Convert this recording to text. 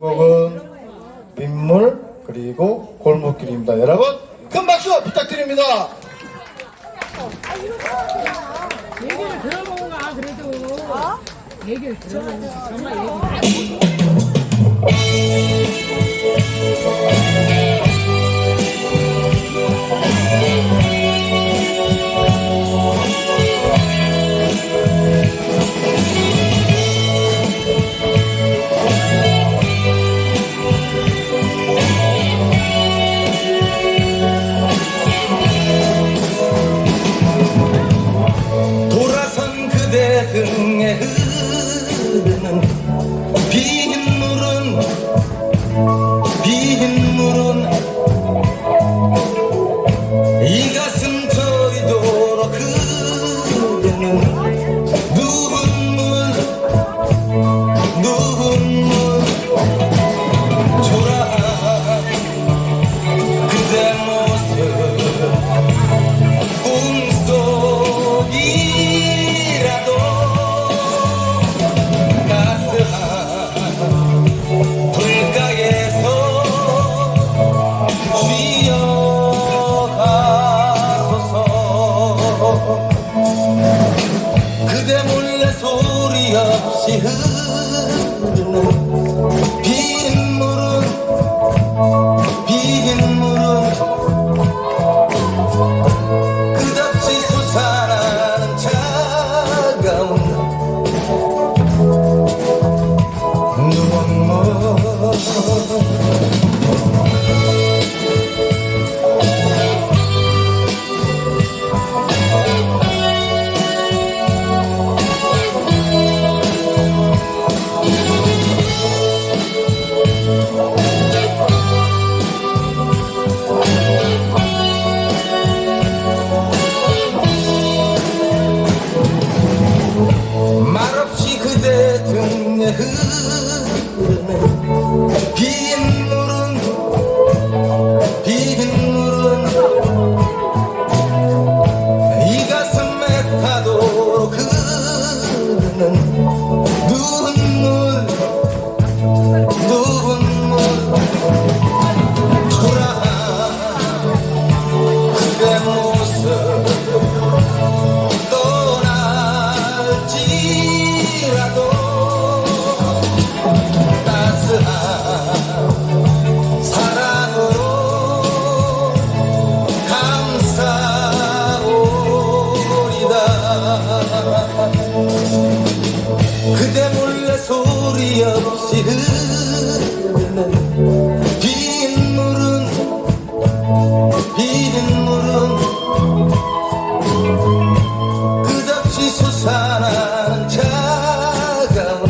곡은 민물 그리고 골목길입니다. 여러분 큰 박수 부탁드립니다. 얘기를 들어보고 가 그래도 얘기를 들어보고 정말 얘기 돌 등에 흐르는 소리 말없 소리 없이 흐르는 빗물은 빗물은 끝없이 솟아나는 차가운